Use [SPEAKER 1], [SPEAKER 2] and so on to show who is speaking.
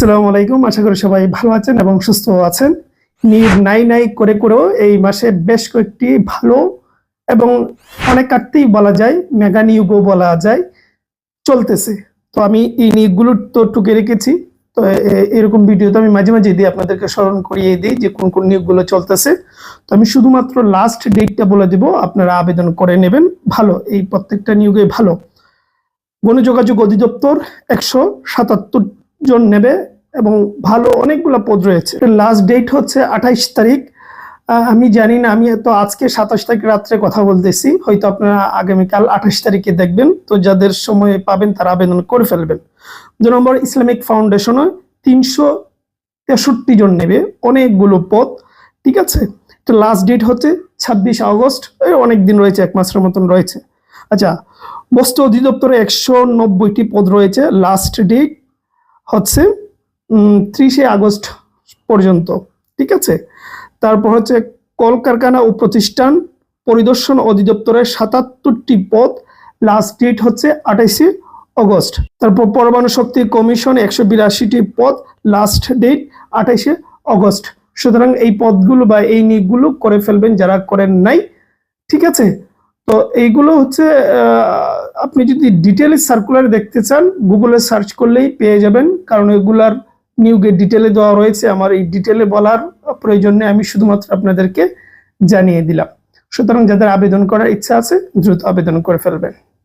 [SPEAKER 1] আসসালামু আলাইকুম। আশা করি সবাই ভালো আছেন এবং সুস্থ আছেন। নিয়োগ নাই নাই করে করেও এই মাসে বেশ কয়েকটি ভালো এবং অনেক কাটতেই বলা যায় মেগা বলা যায়, চলতেছে। তো আমি এই নিয়োগগুলো তো টুকে রেখেছি। তো এরকম ভিডিও তো আমি মাঝে মাঝে দিই আপনাদেরকে স্মরণ করিয়ে দিই যে কোন কোন নিয়োগগুলো চলতেছে। তো আমি শুধুমাত্র লাস্ট ডেটটা বলে দেব, আপনারা আবেদন করে নেবেন। ভালো, এই প্রত্যেকটা নিয়োগে ভালো। গণযোগাযোগ অধিদপ্তর একশো সাতাত্তর জন নেবে এবং ভালো অনেকগুলো পদ রয়েছে। লাস্ট ডেট হচ্ছে আঠাইশ তারিখ। আমি জানি না, আমি তো আজকে সাতাশ তারিখ রাত্রে কথা বলতেছি। হয়তো আপনারা আগামীকাল আঠাশ তারিখে দেখবেন। তো যাদের সময় পাবেন তারা আবেদন করে ফেলবেন। দু নম্বর ইসলামিক ফাউন্ডেশনে তিনশো তেষট্টি জন নেবে। অনেকগুলো পদ, ঠিক আছে? তো লাস্ট ডেট হচ্ছে ছাব্বিশ আগস্ট। অনেক দিন রয়েছে, এক মাসের মতন রয়েছে। আচ্ছা বস্ত্র অধিদপ্তরে একশো নব্বইটি পদ রয়েছে। লাস্ট ডেট হচ্ছে ত্রিশে আগস্ট পর্যন্ত, ঠিক আছে? তারপর হচ্ছে কলকারখানা ও প্রতিষ্ঠান পরিদর্শন অধিদপ্তরের সাতাত্তরটি পদ লাস্ট ডেট হচ্ছে আঠাইশে অগস্ট তারপর পরমাণু শক্তি কমিশন একশো বিরাশিটি পদ লাস্ট ডেট আঠাইশে অগস্ট সুতরাং এই পদগুলো বা এই নিয়োগগুলো করে ফেলবেন যারা করেন নাই, ঠিক আছে? তো এইগুলো হচ্ছে আপনি যদি ডিটেলে সার্কুলার দেখতে চান গুগলে সার্চ করলেই পেয়ে যাবেন। কারণ এগুলার নিয়োগের ডিটেলে দেওয়া রয়েছে। আমার এই ডিটেলে বলার প্রয়োজনে আমি শুধুমাত্র আপনাদেরকে জানিয়ে দিলাম। সুতরাং যাদের আবেদন করার ইচ্ছা আছে, দ্রুত আবেদন করে ফেলবেন।